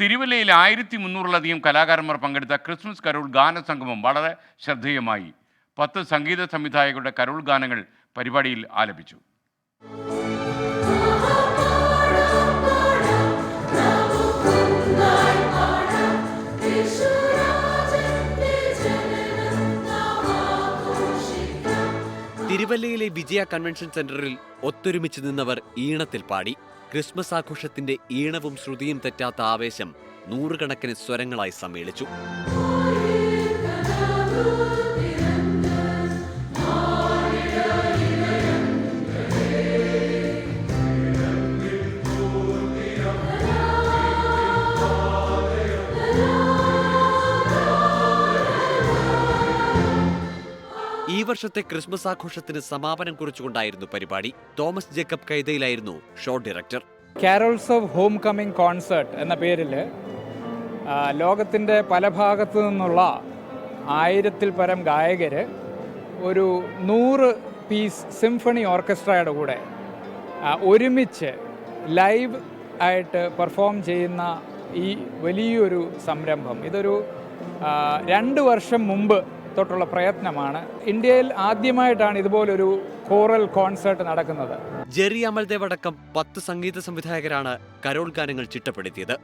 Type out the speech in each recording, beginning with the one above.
തിരുവല്ലയിൽ ആയിരത്തി മുന്നൂറിലധികം കലാകാരന്മാർ പങ്കെടുത്ത ക്രിസ്മസ് കരോൾ ഗാന സംഗമം വളരെ ശ്രദ്ധേയമായി. പത്ത് സംഗീത സംവിധായകരുടെ കരോൾ ഗാനങ്ങൾ പരിപാടിയിൽ ആലപിച്ചു. തിരുവല്ലയിലെ വിജയ കൺവെൻഷൻ സെന്ററിൽ ഒത്തൊരുമിച്ച് നിന്നവർ ഈണത്തിൽ പാടി. ക്രിസ്മസ് ആഘോഷത്തിന്റെ ഈണവും ശ്രുതിയും തെറ്റാത്ത ആവേശം നൂറുകണക്കിന് സ്വരങ്ങളായി സമ്മേളിച്ചു. വർഷത്തെ ക്രിസ്മസ് ആഘോഷത്തിന് സമാപനം കുറിച്ചുകൊണ്ടായിരുന്നു പരിപാടി. Thomas Jacob കൈതയിലായിരുന്നു show director. Carols of home coming concert എന്ന പേരിൽ ലോകത്തിന്റെ പല ഭാഗത്തു നിന്നുള്ള ആയിരത്തിൽ പരം ഗായകർ ഒരു നൂറ് പീസ് സിംഫണി ഓർക്കസ്ട്രയുടെ കൂടെ ഒരുമിച്ച് ലൈവ് ആയിട്ട് പെർഫോം ചെയ്യുന്ന ഈ വലിയൊരു സംരംഭം. ഇതൊരു രണ്ട് വർഷം മുമ്പ് തൊട്ടുള്ള പ്രയത്നമാണ്. ഇന്ത്യയിൽ ആദ്യമായിട്ടാണ് ഇതുപോലൊരു കോറൽ കോൺസേർട്ട് നടക്കുന്നത്. ജെറി അമൽദേവ് അടക്കം പത്ത് സംഗീത സംവിധായകരാണ് കരോൾ ഗാനങ്ങൾ ചിട്ടപ്പെടുത്തിയത്.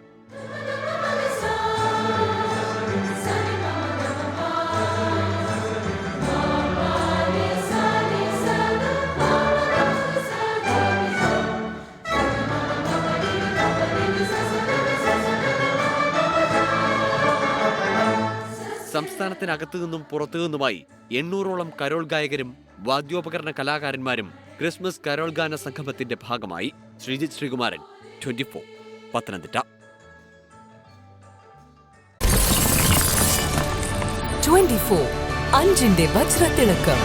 സംസ്ഥാനത്തിനകത്തു നിന്നും പുറത്തു നിന്നുമായി എണ്ണൂറോളം കരോൾ ഗായകരും വാദ്യോപകരണ കലാകാരന്മാരും ക്രിസ്മസ് കരോൾ ഗാന സംഗമത്തിന്റെ ഭാഗമായി Sreejith Sreekumaran twenty four Pathanamthitta. Twenty four അഞ്ചിന്റെ വജ്രത്തിളക്കം.